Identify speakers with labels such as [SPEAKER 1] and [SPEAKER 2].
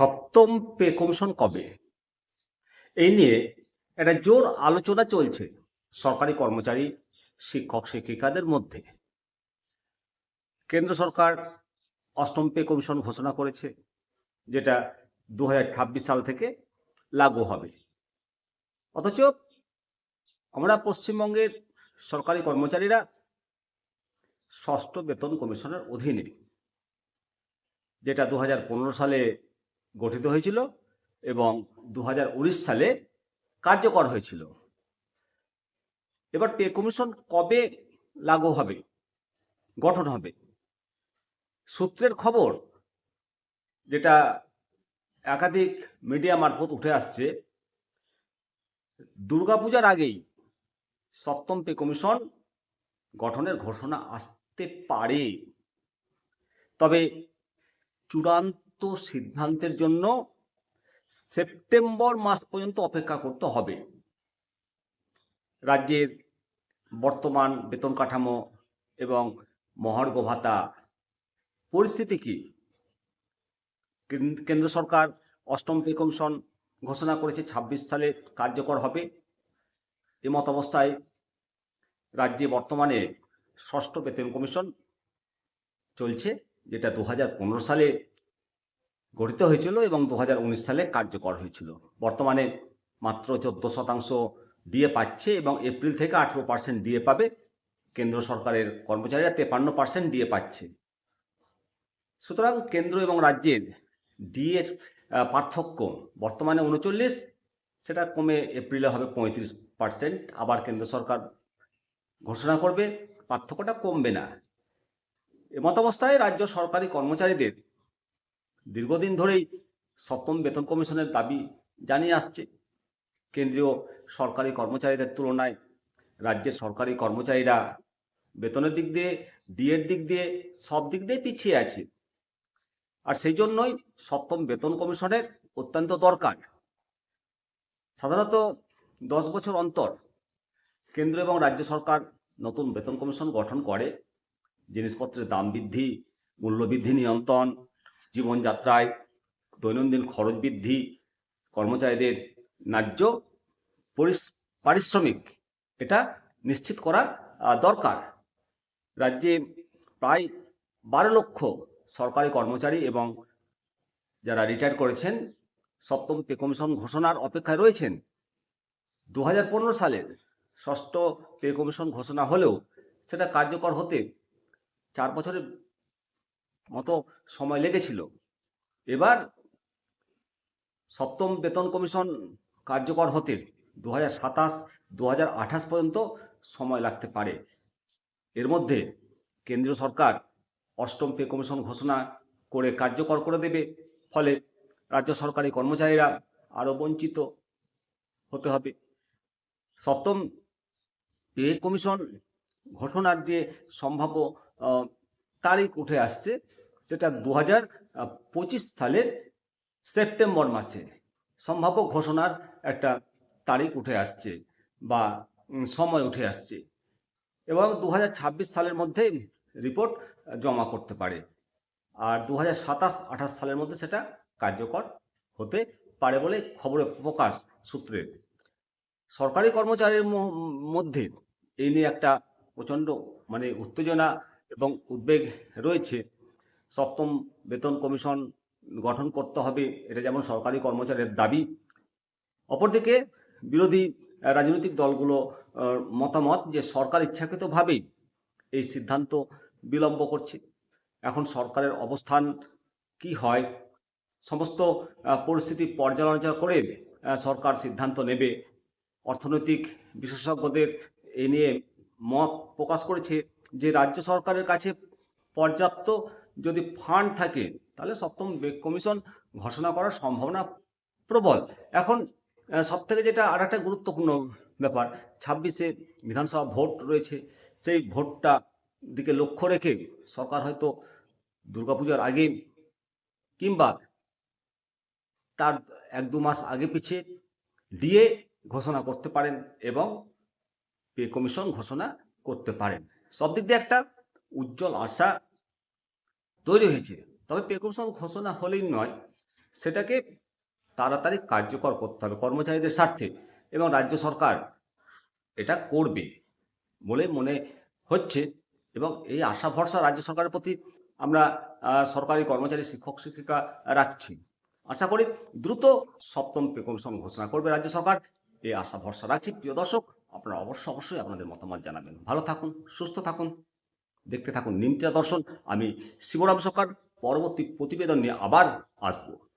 [SPEAKER 1] সপ্তম pay commission কবে? এই নিয়ে একটা জোর আলোচনা চলছে সরকারি কর্মচারী, শিক্ষক, শিক্ষিকাদের মধ্যে। কেন্দ্র সরকার অষ্টম পে কমিশন ঘোষণা করেছে, যেটা দু হাজার ছাব্বিশ সাল থেকে লাগু হবে। অথচ আমরা পশ্চিমবঙ্গের সরকারি কর্মচারীরা ষষ্ঠ বেতন কমিশনের অধীনে, যেটা দু হাজার পনেরো সালে গঠিত হয়েছিল এবং দু হাজার উনিশ সালে কার্যকর হয়েছিল। এবার পে কমিশন কবে লাগু হবে, গঠন হবে? সূত্রের খবর যেটা একাধিক মিডিয়া মারফত উঠে আসছে, দুর্গাপূজার আগেই সপ্তম পে কমিশন গঠনের ঘোষণা আসতে পারে। তবে চূড়ান্ত সিদ্ধান্তের জন্য সেপ্টেম্বর মাস পর্যন্ত অপেক্ষা করতে হবে। রাজ্যের বর্তমান বেতন কাঠামো এবং মহার্ঘ ভাতা পরিস্থিতি কি? কেন- কেন্দ্র সরকার অষ্টম পে কমিশন ঘোষণা করেছে ছাব্বিশ সালে কার্যকর হবে। এমত অবস্থায় রাজ্যে বর্তমানে ষষ্ঠ বেতন কমিশন চলছে, যেটা দু হাজার পনেরো সালে গঠিত হয়েছিল এবং দু হাজার উনিশ সালে কার্যকর হয়েছিল। বর্তমানে মাত্র চোদ্দ শতাংশ ডিএ পাচ্ছে এবং এপ্রিল থেকে আঠেরো পার্সেন্ট ডিএ পাবে। কেন্দ্র সরকারের কর্মচারীরা তেপান্ন পার্সেন্ট ডিএ পাচ্ছে। সুতরাং কেন্দ্র এবং রাজ্যের ডিএর পার্থক্য বর্তমানে উনচল্লিশ, সেটা কমে এপ্রিলে হবে পঁয়ত্রিশ পার্সেন্ট। আবার কেন্দ্র সরকার ঘোষণা করবে, পার্থক্যটা কমবে না। এমত অবস্থায় রাজ্য সরকারি কর্মচারীদের দীর্ঘদিন ধরেই সপ্তম বেতন কমিশনের দাবি জানিয়ে আসছে। কেন্দ্রীয় সরকারি কর্মচারীদের তুলনায় রাজ্যের সরকারি কর্মচারীরা বেতনের দিক দিয়ে, ডিএর দিক দিয়ে সব দিক দিয়ে পিছিয়ে আছে। আর সেই জন্যই সপ্তম বেতন কমিশনের অত্যন্ত দরকার। সাধারণত দশ বছর অন্তর কেন্দ্র এবং রাজ্য সরকার নতুন বেতন কমিশন গঠন করে। জিনিসপত্রের দাম বৃদ্ধি, মূল্যবৃদ্ধি নিয়ন্ত্রণ জীবনযাত্রায় দৈনন্দিন খরচ বৃদ্ধি, কর্মচারীদের ন্যায্য পারিশ্রমিক এটা নিশ্চিত করা দরকার। রাজ্যে প্রায় বারো লক্ষ সরকারি কর্মচারী এবং যারা রিটায়ার করেছেন, সপ্তম পে কমিশন ঘোষণার অপেক্ষায় রয়েছেন। দু হাজার পনেরো সালের ষষ্ঠ পে কমিশন ঘোষণা হলেও সেটা কার্যকর হতে চার বছরের মতো সময় লেগেছিল। এবার সপ্তম বেতন কমিশন কার্যকর হতে দু হাজার সাতাশ দু হাজার আঠাশ পর্যন্ত সময় লাগতে পারে। এর মধ্যে কেন্দ্রীয় সরকার অষ্টম পে কমিশন ঘোষণা করে কার্যকর করে দেবে। ফলে রাজ্য সরকারি কর্মচারীরা আরও বঞ্চিত হতে হবে। সপ্তম পে কমিশন ঘোষণার যে সম্ভাব্য তারিখ উঠে আসছে সেটা দু হাজার পঁচিশ সালের সেপ্টেম্বর মাসে। সম্ভাব্য ঘোষণার একটা তারিখ উঠে আসছে বা সময় উঠে আসছে এবং দু হাজার ছাব্বিশ সালের মধ্যে রিপোর্ট জমা করতে পারে। আর দু হাজার সাতাশ, আঠাশ সালের মধ্যে সেটা কার্যকর হতে পারে বলে খবরে প্রকাশ সূত্রে। সরকারি কর্মচারীর মধ্যে এই নিয়ে একটা প্রচণ্ড মানে উত্তেজনা এবং উদ্বেগ রয়েছে সপ্তম বেতন কমিশন গঠন করতে হবে, এটা যেমন সরকারি কর্মচারীর দাবি। অপরদিকে বিরোধী রাজনৈতিক দলগুলো মতামত যে সরকার ইচ্ছাকৃতভাবেই এই সিদ্ধান্ত বিলম্ব করছে। এখন সরকারের অবস্থান কি হয়, সমস্ত পরিস্থিতি পর্যালোচনা করে সরকার সিদ্ধান্ত নেবে। অর্থনৈতিক বিশেষজ্ঞদের এ নিয়ে মত প্রকাশ করেছে যে, রাজ্য সরকারের কাছে পর্যাপ্ত যদি ফান্ড থাকে তাহলে সপ্তম কমিশন ঘোষণা করার সম্ভাবনা প্রবল। এখন সব থেকে যেটা আর একটা গুরুত্বপূর্ণ ব্যাপার ছাব্বিশে বিধানসভা ভোট রয়েছে সেই ভোটটা দিকে লক্ষ্য রেখে সরকার হয়তো দুর্গাপূজার আগে কিংবা তার এক দু মাস আগে পিছিয়ে ডিএ ঘোষণা করতে পারেন এবং পে কমিশন ঘোষণা করতে পারেন। সব দিক দিয়ে একটা উজ্জ্বল আশা তৈরি হয়েছে। তবে পে কমিশন ঘোষণা হলেই নয়, সেটাকে তাড়াতাড়ি কার্যকর করতে হবে কর্মচারীদের স্বার্থে এবং রাজ্য সরকার এটা করবে বলে মনে হচ্ছে এবং এই আশা ভরসা রাজ্য সরকারের প্রতি আমরা সরকারি কর্মচারী, শিক্ষক, শিক্ষিকা রাখছি। আশা করি দ্রুত সপ্তম পে কমিশন ঘোষণা করবে রাজ্য সরকার। এই আশা ভরসা রাখছি। প্রিয় দর্শক, আপনারা অবশ্য অবশ্যই আপনাদের মতামত জানাবেন। ভালো থাকুন, সুস্থ থাকুন। দেখতে থাকুন। নিমতিয়া দর্শন আমি শিবরাম সরকার পরবর্তী প্রতিবেদন নিয়ে আবার আসব।